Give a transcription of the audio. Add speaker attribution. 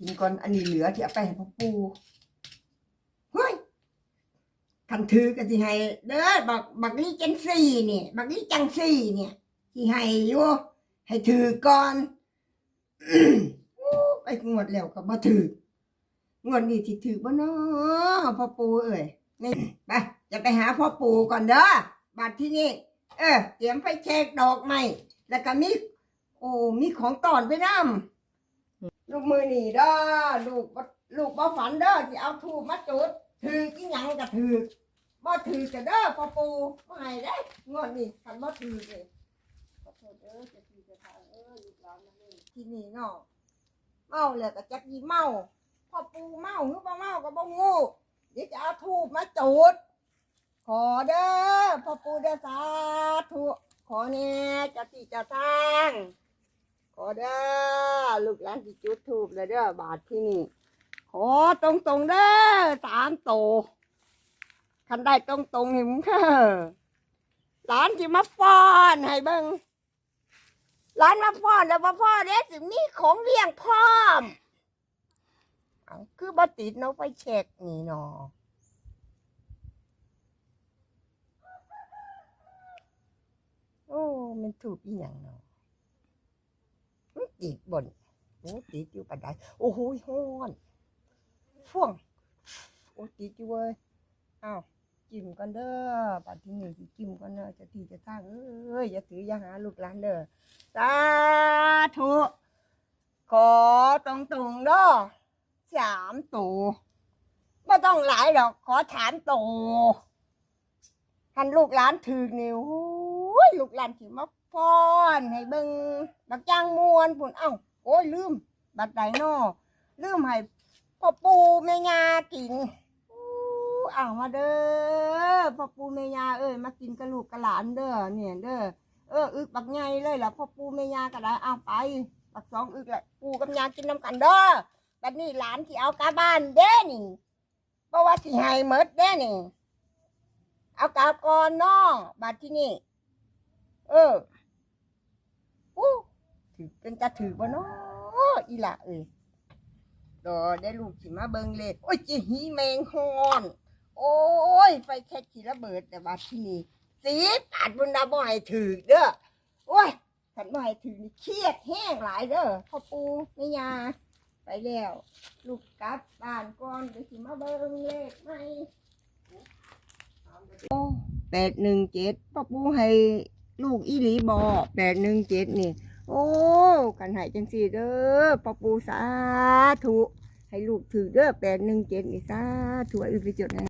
Speaker 1: กินก่อนอันนี้เหลือที่เอาไปให้พ่อปู่เฮ้ยคันถือก็สิให้เด้อบักบักลี่จังซี่นี่บักลี่จังซี่เนี่ยที่ให้อยู่ให้ถือก่อนไปงวดแล้วก็บ่ถืองวดนี้สิถือบ่เนาะพ่อปู่เอ้ยนี่ไปจะไปหาพ่อปู่ก่อนเด้อบัดที่นี่เออเตรียมไฟแช็กดอกไม้แล้วก็มีโอ้มีของตอนไปน้ำ ลูกมือหนีเด้อลูกบ่ลูกบ่ฝันเด้อสิเอาทูบมาจุดถือกินหยังก็ถือบ่ถือจะเด้อพ่อปู่บ่ให้ได้งวดนี้คันบ่ถือเลยขอโทษเด้อจะถือจะทางเอ้ยลูกหลานมาเลยที่นี่เนาะเมาแล้วก็จักยีเมาพ่อปู่เมาหรือบ่เมาก็บ่งูเดี๋ยวจะเอาทูบมาจุดขอเด้อพ่อปู่เด้อสาธุขอแน่จะทีจะทาง อเด้อลูกหลานที่จุดทูบเลยเด้อบาทที่นี่ขอตรงตรงๆเด้อสามโตคันได้ตรงตรงๆนี่มึงเด้อหลานที่มาฟ้อนให้เบิ่งหลานมาฟ้อนแล้วมาฟ้อนเด้สิมีของเลี้ยงพร้อมเอาคือบติดเนาะไปเช็คนี่เนาะโอ้มันถูกอีหยังเนาะ ติดบนโอ้ติดอยู่ปันไดโอ้โหฮ้อนฟ่วงโอ้ติดอยู่เว้ยอ้าวจิ้มกันเด้อปัดที่นี่สิจิ้มกันเด้อจะทีจะสร้างเอ้ยอย่าถืออย่าหาลูกหลานเด้อสาธุขอตรงตรงเด้อสามตัวไม่ต้องหลายหรอกขอถามตัวท่านลูกหลานถือนิ้ว ยลูกหลานสิมาฟ้อนให้เบิ่งบักจางมวนพุ่นเอ้าโอ้ยลืม บัดใดน้อลืมให้พ่อปู่แม่ย่ากินอู้เอามาเด้อพ่อปู่แม่ย่าเอ้ยมากินกับลูกกับหลานเด้อเนี่ยเด้อเอออึกบักใหญ่เลยล่ะพ่อปู่แม่ย่าก็ได้เอาไปบักสองอึกแหละปู่กับย่ากินน้ำกันเด้อบัดนี้หลานที่เอากลับบ้านเด้นี่เพราะว่าสิให้หมดเด้นี่ เอากลับก่อนน้อบัดที่นี่ เออโอ้ถือเป็นจะถือบ่เนาะอีหละเอ้ยดอได้ลูกสิมาเบิงเลขโอ้ยจิหีแมงฮอน โอ้ยไฟแค่ขีระเบิดแต่บัดที่นี่สีปาดบุญดาบ่ให้ถือเด้อโอ้ยขันบ่ให้ถือนี่เครียดแห้งหลายเด้อพ่อปูแม่ยาไปแล้ว ลูกกลับบ้านก่อนเดี๋ยวสิมาเบิงเลขไหมโอ้แปดหนึ่งเจ็ดพ่อปูให้ ลูกอีหลีบอแปดหนึ่งเจ็ดนี่ โอ้กันหายจังสี่เด้อปอปูสาธุให้ลูกถือเด้อแปดหนึ่งเจ็ดนี่สาธุไอ้ไปจดนะ